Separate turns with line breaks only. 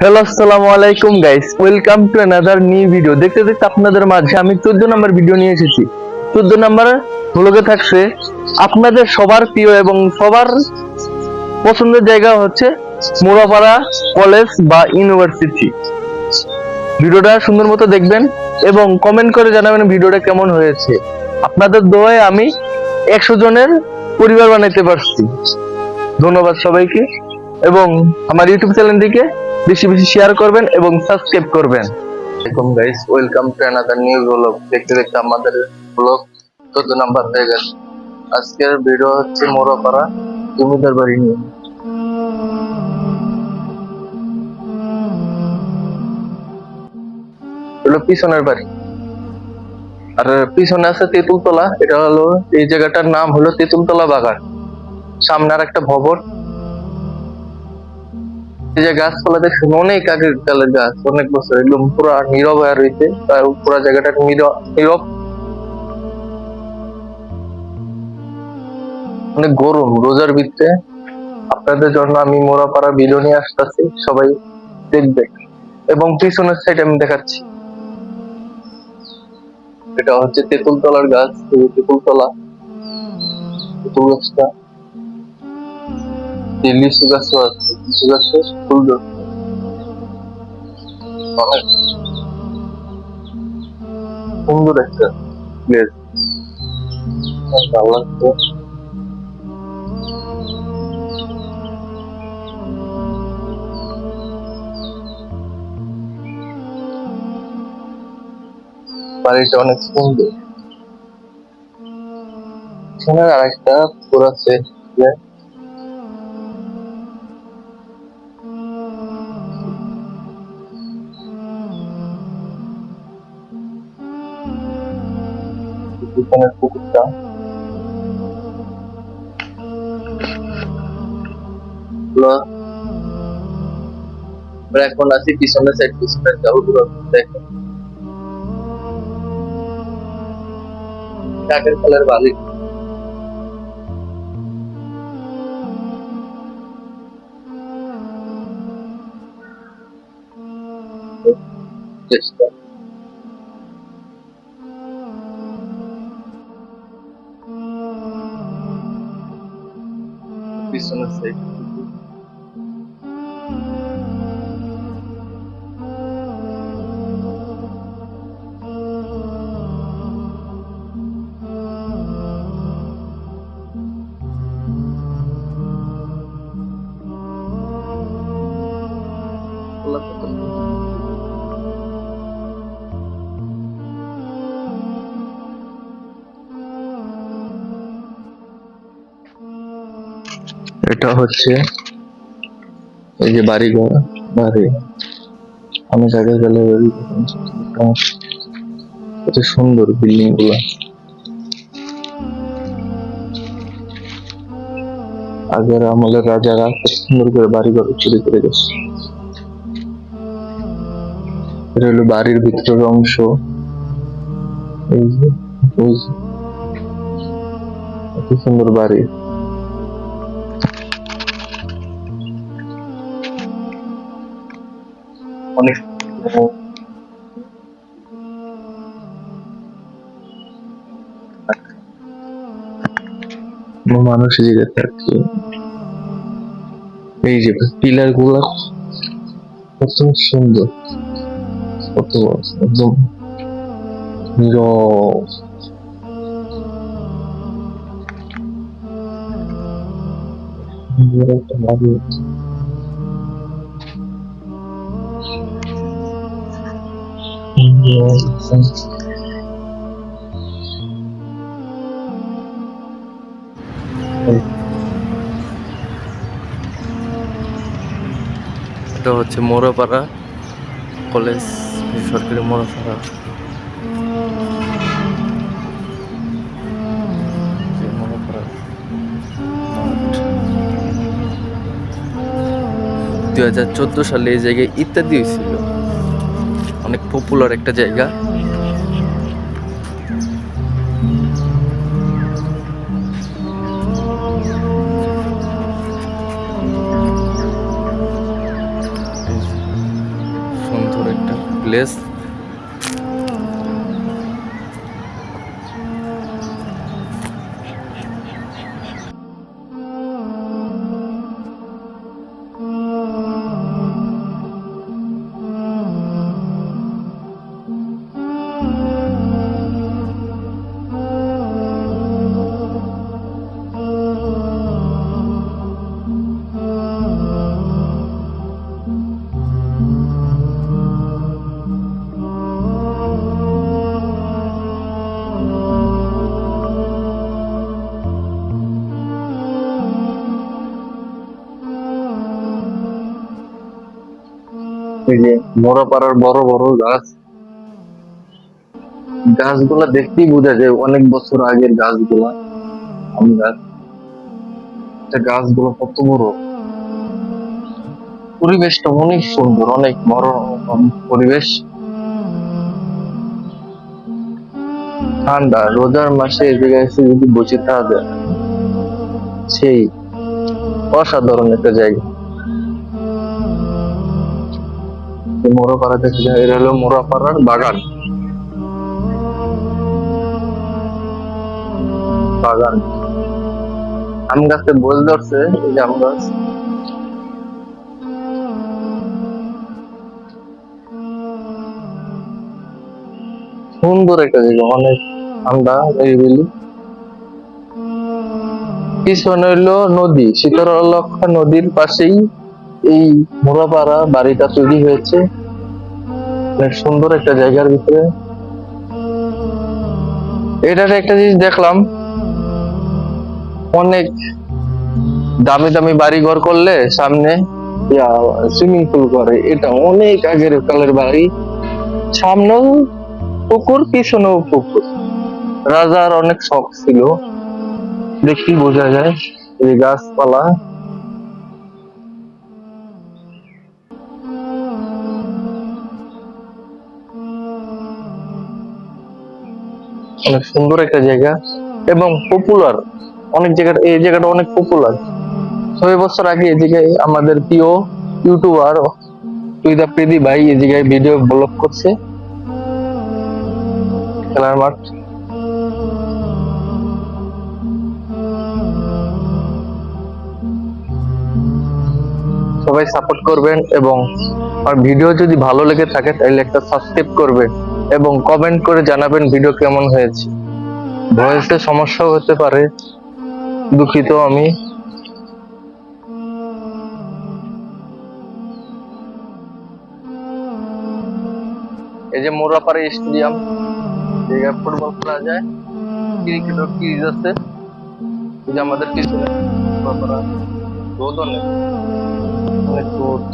Hello আসসালামু আলাইকুম guys welcome to another new video দেখতে দেখতে আপনাদের মাঝে আমি চোদ্দ নম্বর ভিডিও নিয়ে এসেছি। চোদ্দ নম্বর ভ্লগে থাকছে আপনাদের সবার প্রিয় এবং সবার পছন্দের জায়গা হচ্ছে মোড়াপাড়া কলেজ বা ইউনিভার্সিটি। ভিডিওটা সুন্দর মতো দেখবেন এবং কমেন্ট করে জানাবেন ভিডিওটা কেমন হয়েছে। আপনাদের দোয়ায় আমি একশো জনের পরিবার বানাইতে পারছি। ধন্যবাদ সবাইকে এবং আমার ইউটিউব চ্যানেলটিকে বেশি বেশি শেয়ার করবেন এবং সাবস্ক্রাইব করবেন। Welcome guys welcome to another new blog দেখতে দেখতে আমাদের ব্লগ চোদ্দ নাম্বার হয়ে গেছে। আজকের ভিডিও হচ্ছে মোড়াপাড়া জমিদার বাড়ি নিয়ে। হলো পিছনের বাড়ি। আর পিছনে আছে তেঁতুলতলা, এটা হলো, এই জায়গাটার নাম হলো তেঁতুলতলা বাগান। সামনে আর একটা ভবন। এই যে গাছপালা দেখছেন অনেক আগের কালের গাছ, অনেক বছর, একদম পুরো নীরব হয়ে রয়েছে আর পুরো জায়গাটা নীরব অনেক গরম, রোজার ভিতরে আপনাদের জন্য আমি মোড়াপাড়া ভিডিও নিয়ে আসতেছি, সবাই দেখবে। এবং পিছনের সাইড আমি দেখাচ্ছি। এটা হচ্ছে তেঁতুল তলার গাছ যে তেঁতুল গাছটা। এই লিচু গাছও আছে লিচু গাছে ফুল সুন্দর একটা প্লেস ভালো। লাগছে বাড়িটা অনেক সুন্দর। এখানে আরেকটা পুকুর পিছনের পুকুরটা আমরা এখন আছি পিছনের সাইড পিছনের যাব দেখো কাঠের খেলার বাড়ি। পিছনের সাইড এটা হচ্ছে এই যে বাড়ি ঘর বাড়ি। অনেক আগে গেলে কত সুন্দর বিল্ডিংগুলা। আগের আমলের রাজারা সুন্দর করে বাড়ি ঘর চুরি করে গেছে এটা হলো বাড়ির ভিতরের অংশ। এই যে সুন্দর বাড়ি। অনেক মানুষ জেগে থাকে। এই যে পিলারগুলা কত সুন্দর কত একদম নীরব এটা হচ্ছে মোড়াপাড়া কলেজ সরকারি মোড়াপাড়া দুই হাজার চোদ্দ সালে এই জায়গায় ইত্যাদি হয়েছিল। অনেক পপুলার একটা জায়গা। সুন্দর একটা
প্লেস
এই যে মোরাপাড়ার বড় বড় গাছ। গাছগুলা দেখতেই বোঝা যায় অনেক বছর আগের গাছগুলা, আম গাছ। গাছগুলো কত বড়? পরিবেশটা অনেক সুন্দর, অনেক বড় পরিবেশ। ঠান্ডা, রোজার মাসে এই জায়গায় যদি বসে থাকা সেই অসাধারণ একটা জায়গা। মোরাপাড়া থেকে যায় এটা হলো মোরাপাড়ার বাগান। বাগান। আম গাছে বল ধরছে, এই যে আম গাছ। সুন্দর একটা জায়গা অনেক ঠান্ডা নিরিবিলি পিছনে হইল নদী শীতলক্ষা নদীর পাশেই এই মোরাপাড়া বাড়িটা তৈরি হয়েছে। সুন্দর একটা জায়গার ভিতরে। এটার একটা জিনিস দেখলাম, অনেক দামি দামি বাড়ি ঘর করলে সামনে সুইমিং পুল করে। এটা অনেক আগের কালের বাড়ি। সামনেও পুকুর, পিছনেও পুকুর। রাজার অনেক শখ ছিল। দেখি বোঝা যায়। এই গাছপালা। অনেক সুন্দর একটা জায়গা এবং পপুলার অনেক জায়গা এই জায়গাটা অনেক পপুলার ছয় বছর আগে এই জায়গায় আমাদের প্রিয় ইউটিউবার তুইদা প্রীতি ভাই এই জায়গায় ভিডিও ব্লগ করছে। খেলার মাঠ। সবাই সাপোর্ট করবেন এবং আর ভিডিও যদি ভালো লেগে থাকে তাহলে একটা সাবস্ক্রাইব করবেন। এবং কমেন্ট করে জানাবেন ভিডিও কেমন হয়েছে। ভয়েসে সমস্যাও হতে পারে, দুঃখিত আমি। এই যে মোরাপাড়া স্টেডিয়াম জায়গায় ফুটবল খেলা যায় ক্রিকেটের ক্রিজ আছে। যে আমাদের পিছনে মোরাপাড়া রোদ অনেক অনেক রোদ